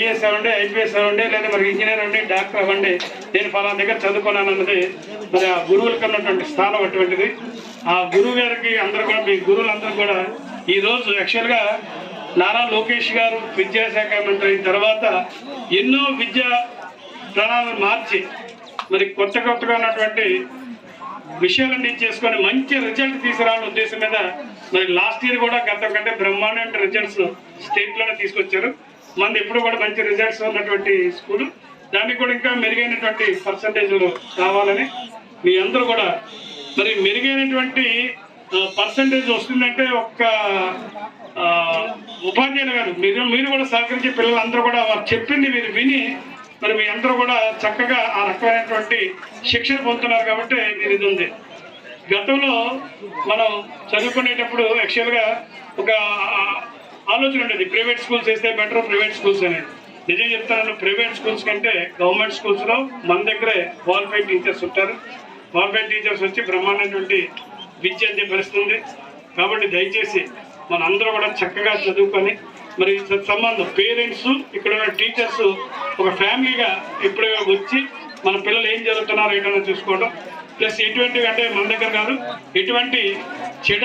IAS అవ్వండి IPS అవ్వండి లేదా మరి ఇంజనీర్ అవ్వండి డాక్టర్ అవ్వండి నేను ఫలానా దగ్గర చదువుకున్నాను అన్నది మరి ఆ గురువులకు ఉన్నటువంటి స్థానం అటువంటిది. ఆ గురువు గారికి అందరూ కూడా మీ గురువులందరూ కూడా ఈరోజు యాక్చువల్గా నారా లోకేష్ గారు విద్యాశాఖ మంత్రి అయిన తర్వాత ఎన్నో విద్యా ప్రణాళికలు మార్చి మరి కొత్త కొత్తగా ఉన్నటువంటి విషయాలన్నీ చేసుకొని మంచి రిజల్ట్ తీసుకురావడం ఉద్దేశం మీద మరి లాస్ట్ ఇయర్ కూడా గతం కంటే బ్రహ్మాండ రిజల్ట్స్ స్టేట్లోనే తీసుకొచ్చారు. మంది ఎప్పుడు కూడా మంచి రిజల్ట్స్ ఉన్నటువంటి స్కూల్ దానికి కూడా ఇంకా మెరుగైనటువంటి పర్సంటేజ్లు కావాలని మీ అందరూ కూడా మరి మెరుగైనటువంటి పర్సంటేజ్ వస్తుందంటే ఒక్క ఉపాధ్యాయులు గారు మీరు మీరు కూడా సహకరించి పిల్లలందరూ కూడా వారు చెప్పింది మీరు విని మరి మీ అందరూ కూడా చక్కగా ఆ రకమైనటువంటి శిక్షణ పొందుతున్నారు కాబట్టి మీరు ఇది ఉంది. గతంలో మనం చదువుకునేటప్పుడు యాక్చువల్గా ఒక ఆలోచన ఉండేది. ప్రైవేట్ స్కూల్స్ వేస్తే బెటర్ ప్రైవేట్ స్కూల్స్ అనేది. నిజం చెప్తాను ప్రైవేట్ స్కూల్స్ కంటే గవర్నమెంట్ స్కూల్స్లో మన దగ్గరే క్వాలిఫైడ్ టీచర్స్ ఉంటారు. క్వాలిఫైడ్ టీచర్స్ వచ్చి బ్రహ్మాండటువంటి విద్య అందే పరిస్థితి కాబట్టి దయచేసి మన అందరూ కూడా చక్కగా చదువుకొని మరి సంబంధం పేరెంట్స్ ఇక్కడ ఉన్న టీచర్స్ ఒక ఫ్యామిలీగా ఎప్పుడో వచ్చి మన పిల్లలు ఏం చదువుతున్నారో ఏంటో చూసుకోవడం ప్లస్ ఎటువంటివి అంటే మన దగ్గర కాదు ఎటువంటి చెడ